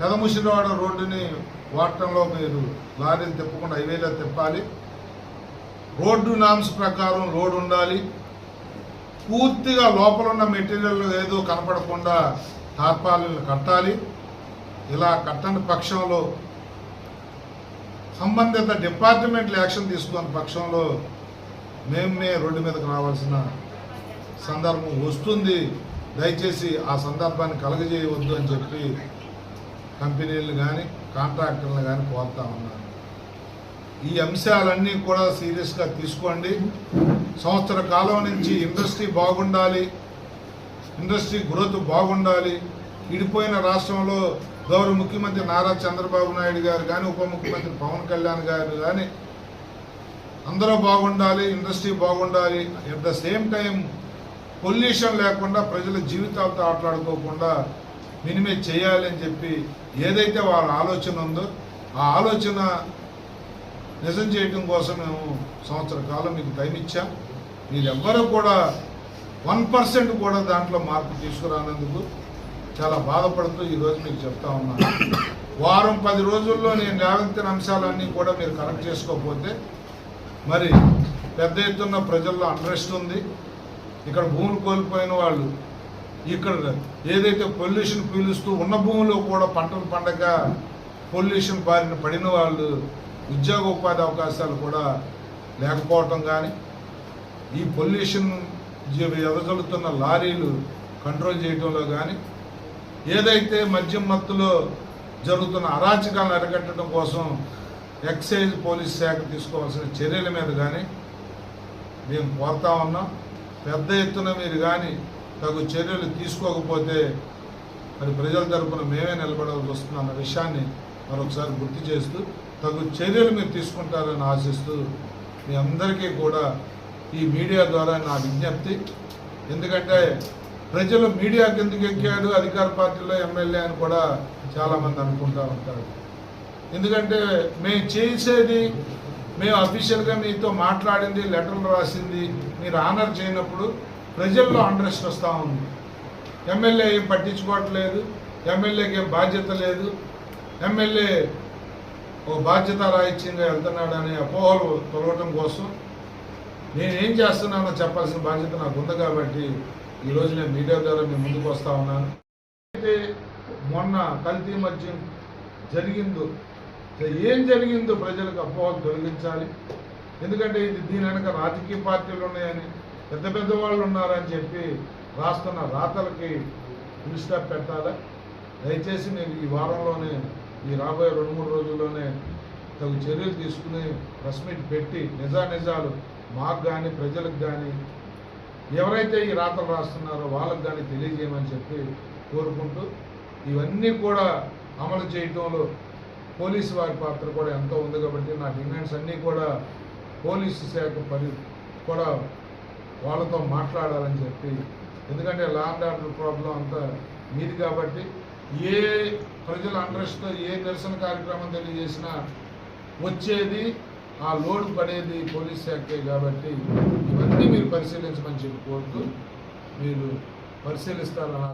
పెదముసిరివాడ రోడ్డుని వాడటంలో మీరు లారీలు తిప్పకుండా హైవేలో తిప్పాలి. రోడ్డు నామ్స్ ప్రకారం రోడ్ ఉండాలి. పూర్తిగా లోపల ఉన్న మెటీరియల్ ఏదో కనపడకుండా టార్పాలను కట్టాలి. ఇలా కట్టని పక్షంలో సంబంధిత డిపార్ట్మెంట్లు యాక్షన్ తీసుకున్న పక్షంలో మేమే రోడ్డు మీదకి రావాల్సిన సందర్భం వస్తుంది. దయచేసి ఆ సందర్భాన్ని కలగజేయవద్దు అని చెప్పి కంపెనీలను కానీ కాంట్రాక్టర్లను కానీ కోరుతా ఉన్నాను. ఈ అంశాలన్నీ కూడా సీరియస్గా తీసుకోండి. సంవత్సర కాలం నుంచి ఇండస్ట్రీ బాగుండాలి ఇండస్ట్రీ గ్రోత్ బాగుండాలి. ఇడిపోయిన రాష్ట్రంలో గౌరవ ముఖ్యమంత్రి నారా చంద్రబాబు నాయుడు గారు కానీ ఉప ముఖ్యమంత్రి పవన్ కళ్యాణ్ గారు కానీ అందరూ బాగుండాలి ఇండస్ట్రీ బాగుండాలి. At the same time pollution లేకుండా ప్రజల జీవితాలతో ఆటలాడుకోకుండా మినిమైజ్ చేయాలి అని చెప్పి ఏదైతే వాళ్ళ ఆలోచన ఉందో ఆ ఆలోచన నిజం చేయటం కోసం మేము సంవత్సర కాలం మీకు టైం ఇచ్చాం. మీరెవ్వరూ కూడా వన్ పర్సెంట్ కూడా దాంట్లో మార్పు తీసుకురానందుకు చాలా బాధపడుతూ ఈరోజు మీకు చెప్తా ఉన్నాను. వారం పది రోజుల్లో నేను లేవనెత్తిన అంశాలన్నీ కూడా మీరు కరెక్ట్ చేసుకోకపోతే మరి పెద్ద ఎత్తున ప్రజల్లో అండ్రెస్ట్ ఉంది. ఇక్కడ భూములు కోల్పోయిన వాళ్ళు ఇక్కడ ఏదైతే పొల్యూషన్ పీలుస్తూ ఉన్న భూమిలో కూడా పంటలు పండగ పొల్యూషన్ బారిన పడిన వాళ్ళు ఉద్యోగ ఉపాధి అవకాశాలు కూడా లేకపోవటం కానీ ఈ పొల్యూషన్ ఎదజల్లుతున్న లారీలు కంట్రోల్ చేయడంలో కానీ ఏదైతే మద్యం మత్తులో జరుగుతున్న అరాచకాలను అరికట్టడం కోసం ఎక్సైజ్ పోలీస్ శాఖ తీసుకోవాల్సిన చర్యల మీద కానీ మేము కోరుతా ఉన్నాం. పెద్ద ఎత్తున మీరు కానీ తగు చర్యలు తీసుకోకపోతే మరి ప్రజల తరపున మేమే నిలబడాల్సి వస్తుందన్న విషయాన్ని మరొకసారి గుర్తు చేస్తూ తగు చర్యలు మీరు తీసుకుంటారని ఆశిస్తూ మీ అందరికీ కూడా ఈ మీడియా ద్వారా నా విజ్ఞప్తి. ఎందుకంటే ప్రజలు మీడియా కిందకి ఎక్కాడు? అధికార పార్టీలో ఎమ్మెల్యే అని కూడా చాలామంది అనుకుంటూ ఉంటారు. ఎందుకంటే మేము చేసేది మేము అఫీషియల్గా మీతో మాట్లాడింది లెటర్లు రాసింది మీరు ఆనర్ చేయనప్పుడు ప్రజల్లో అండ్రెస్ట్ వస్తూ ఉంది. ఎమ్మెల్యే ఏం పట్టించుకోవట్లేదు. ఎమ్మెల్యేకి ఏం బాధ్యత లేదు. ఎమ్మెల్యే ఓ బాధ్యత రాయిచ్చింది వెళ్తున్నాడు అనే అపోహలు తొలగటం కోసం నేనేం చేస్తున్నానో చెప్పాల్సిన బాధ్యత నాకు ఉంది కాబట్టి ఈరోజు నేను మీడియా ద్వారా మీ ముందుకు వస్తూ ఉన్నాను. అయితే మొన్న కల్తీ మద్యం జరిగిందో ఏం జరిగిందో ప్రజలకు అపోహలు తొలగించాలి. ఎందుకంటే ఇది దీని వెనక రాజకీయ పార్టీలు ఉన్నాయని పెద్ద పెద్ద వాళ్ళు ఉన్నారని చెప్పి రాస్తున్న రాతలకి ఫుల్ స్టాప్ పెట్టాలా? దయచేసి నేను ఈ వారంలోనే ఈ రాబోయే రెండు మూడు రోజుల్లోనే తగు చర్యలు తీసుకుని ప్రెస్ మీట్ పెట్టి నిజానిజాలు మాకు కానీ ప్రజలకు కానీ ఎవరైతే ఈ రాతలు రాస్తున్నారో వాళ్ళకు కానీ తెలియజేయమని చెప్పి కోరుకుంటూ ఇవన్నీ కూడా అమలు చేయటంలో పోలీసు వారి పాత్ర కూడా ఎంతో ఉంది కాబట్టి నా డిమాండ్స్ అన్నీ కూడా పోలీసు శాఖ పరి కూడా వాళ్ళతో మాట్లాడాలని చెప్పి ఎందుకంటే ల్యాండ్ ఆర్డర్ ప్రాబ్లం అంతా మీది కాబట్టి ఏ ప్రజల అండ్రెస్ట్తో ఏ నిరసన కార్యక్రమం తెలియజేసినా వచ్చేది ఆ లోడ్ పడేది పోలీస్ శాఖే కాబట్టి ఇవన్నీ మీరు పరిశీలించమని చెప్పి కోరుతూ మీరు పరిశీలిస్తారన్న